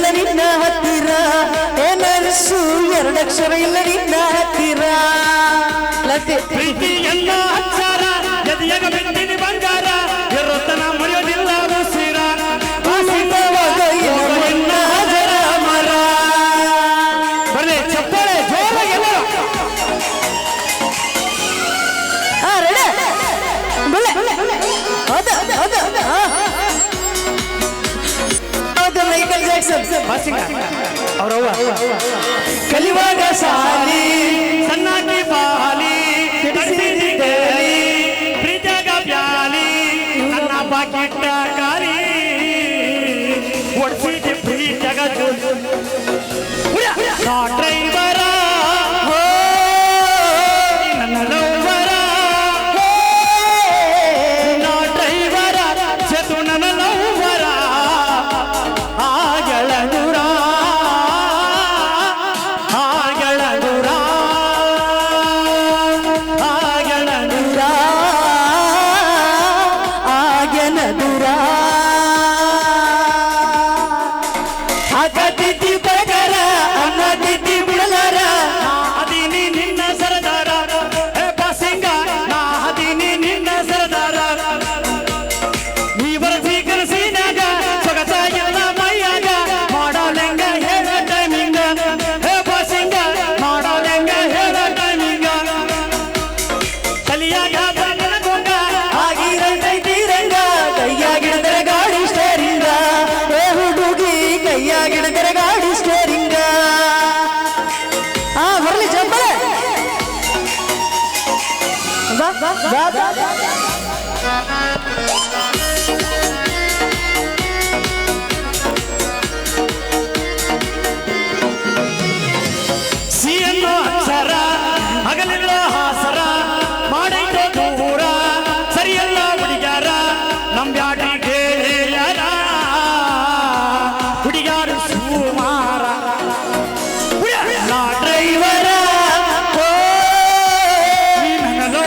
ಇಲ್ಲ ನಿನ್ನ ಹತ್ತಿರ. ಏನರ್ಸು ಎರಡಕ್ಷರ ಇಲ್ಲ ನಿನ್ನ ಹತ್ತಿರ. ಪ್ರೀತಿ ಎಲ್ಲ ಕಲಿವಾಗ ಸಾಲಿ ಸಣ್ಣಾಗಿ ಬಾ. Da da da da da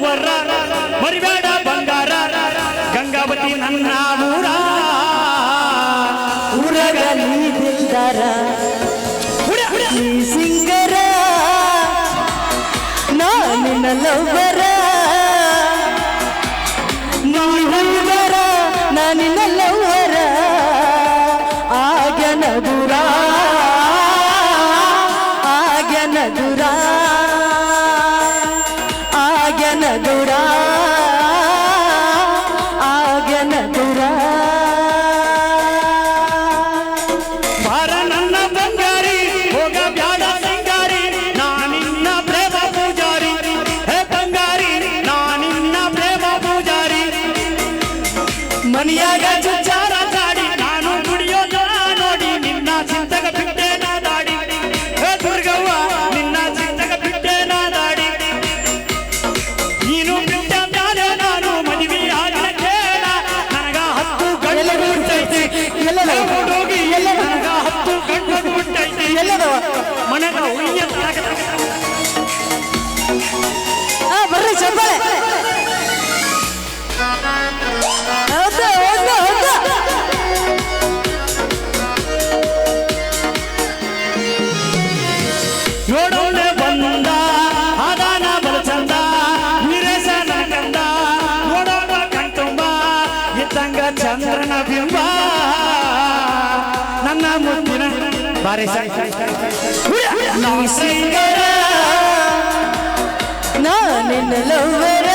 வர்றார். மறுவேட দুনিয়া গেছে ಚಂದ್ರನ ಬಿಂಬ. ನನ್ನ ಮುಂದಿನ ಬಾರಿ ಸಿಂಗರ ನಾನಿನ್ನ ಲವ್ವರ.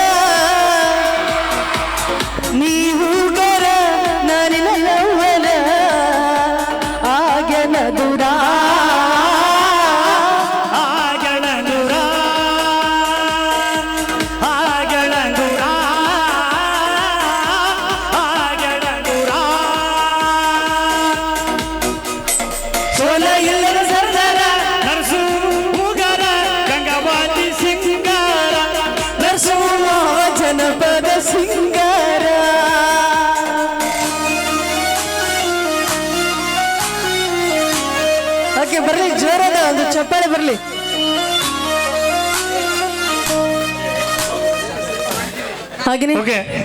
ಚಪ್ಪಾಳೆ ಬರಲಿ. ಹಾಗೆ